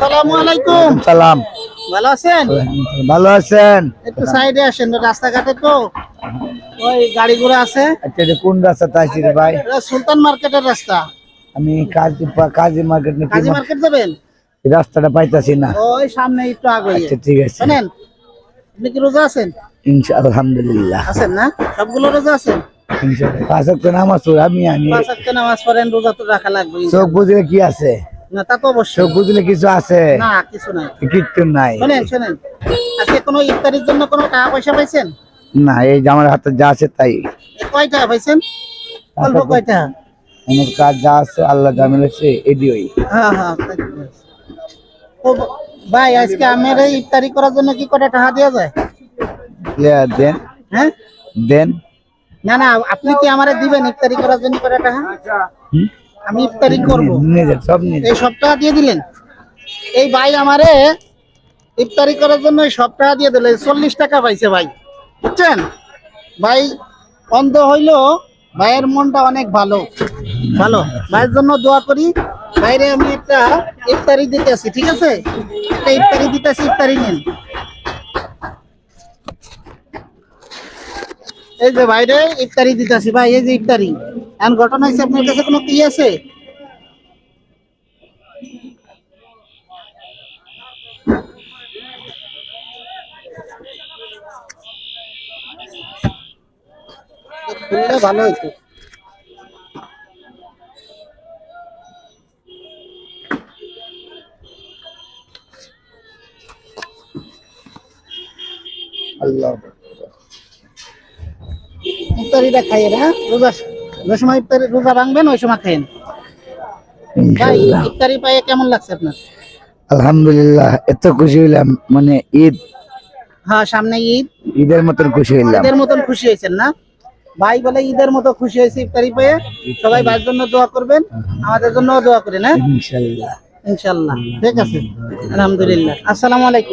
আসসালামু আলাইকুম। সালাম। ভালো আছেন? ভালো আছেন। একটু সাইডে আসেন রাস্তাঘাটে তো। ওই গাড়ি ঘোড়া আছে। আচ্ছা এটা কোন রাস্তা তাইছি রে ভাই? সুলতান মার্কেটের রাস্তা। আমি কাজী কাজী মার্কেট নাকি কাজী মার্কেট যাবেন? রাস্তাটা পাইতাছি না। ওই সামনে একটু আগে। আচ্ছা ঠিক আছে। শোনেন আপনি কি রোজা আছেন? ইনশা আলহামদুলিল্লাহ। আছেন না? সবগুলো রোজা আছেন? ইনশাআল্লাহ। পাঁচ ওয়াক্ত নামাজ পড়ি আমি আমি পাঁচ ওয়াক্ত নামাজ পড়েন রোজা তো রাখা লাগবে চোখ বুঝলে কি আছে? না তা তো অবশ্যই। বুঝলে কিছু আছে? না কিছু নাই। কিচ্ছু নাই। শোনেন শোনেন। আজকে কোনো ইফতারির জন্য কোনো টাকা পয়সা পাইছেন? না এই আমার হাতে যা আছে তাই। এ কয় টাকা পাইছেন? অল্প কয় টাকা? আমার কাজ যা আছে আল্লাহ যা মিলেছে এদিওই হ্যাঁ হ্যাঁ ভাই আজকে আমের এই ইফতারি করার জন্য কি কটা টাকা দেওয়া যায়? দেন। হ্যাঁ? দেন। না না আপনি কি আমারে দিবেন ইফতারি করার জন্য কটা টাকা? হুম? আমি ইফতারি করব। সব এই সব টাকা দিয়ে দিলেন? এই ভাই আমারে ইফতারি করার জন্য এই সব টাকা দিয়ে দিল। চল্লিশ টাকা পাইছে ভাই। বুঝছেন? ভাই অন্ধ হইল ভাইয়ের মনটা অনেক ভালো। ভালো? ভাইয়ের জন্য দোয়া করি। বাইরে আমি একটা ইফতারি দিতেছি ঠিক আছে? একটা ইফতারি দিতেছি ইফতারি নিন। এই যে বাইরে ইফতারি দিতেছি ভাই, এই যে ইফতারি। এখন ঘটনা হয়েছে আপনার কাছে কোনো কি আছে? ভালো হইতো। আল্লাহ ইফতারিটা খাইয়ে হ্যাঁ রোজা যে সময় ইফতারি রোজা ভাঙবেন ওই সময় খাইয়েন। ভাই ইফতারি পাইয়ে কেমন লাগছে আপনার? আলহামদুলিল্লাহ এত খুশি হইলাম মানে ঈদ। হ্যাঁ সামনে ঈদ। ঈদের মতন খুশি হইলাম। ঈদের মতন খুশি হয়েছেন না? ভাই বলে ঈদের মতো খুশি হয়েছে ইফতারি পেয়ে। সবাই ভাইয়ের জন্য দোয়া করবেন আমাদের জন্য দোয়া করেন হ্যাঁ? ইনশাআল্লাহ। ইনশাল্লাহ ঠিক আছে। আলহামদুলিল্লাহ। আসসালামু আলাইকুম।